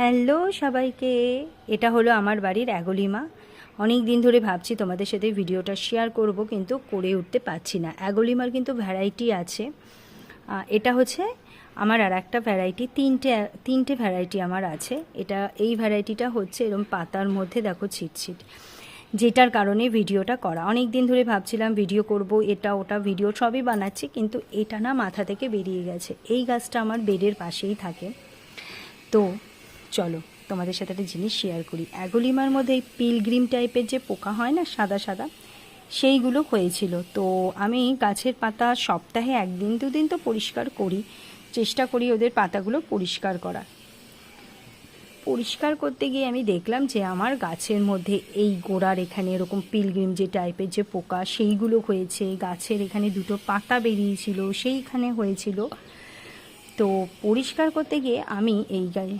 Hello সবাইকে। এটা হলো আমার বাড়ির অ্যাগলিমা। অনেক দিন ধরে ভাবছি তোমাদের সাথে ভিডিওটা শেয়ার করব, কিন্তু করে উঠতে পারছি না। অ্যাগলিমার কিন্তু ভ্যারাইটি আছে। এটা হচ্ছে আমার আর একটা ভ্যারাইটি তিনটে তিনটে ভ্যারাইটি আমার আছে। এটা, এই ভ্যারাইটিটা হচ্ছে এরকম পাতার মধ্যে দেখো ছিটছিট যেটার কারণে ভিডিওটা করা। অনেক দিন ধরে ভাবছিলাম ভিডিও করব, এটা, ওটা ভিডিও সবই বানাচ্ছি, কিন্তু এটা না মাথা থেকে বেরিয়ে গেছে। এই গাছটা আমার বেডের পাশেই থাকে। তো চলো, তোমাদের সাথে একটা জিনিস শেয়ার করি। অ্যাগোলিমার মধ্যে এই পিলগ্রিম টাইপের যে পোকা হয় না, সাদা সাদা, সেইগুলো হয়েছিল। তো আমি গাছের পাতা সপ্তাহে একদিন, দুদিন তো পরিষ্কার করি। চেষ্টা করি ওদের পাতাগুলো পরিষ্কার করার। পরিষ্কার করতে গিয়ে আমি দেখলাম যে আমার গাছের মধ্যে এই গোড়ার এখানে এরকম পিলগ্রিম যে টাইপের যে পোকা, সেইগুলো হয়েছে। গাছের এখানে দুটো পাতা বেরিয়েছিল, সেইখানে হয়েছিল। তো পরিষ্কার করতে গিয়ে আমি এই গায়ে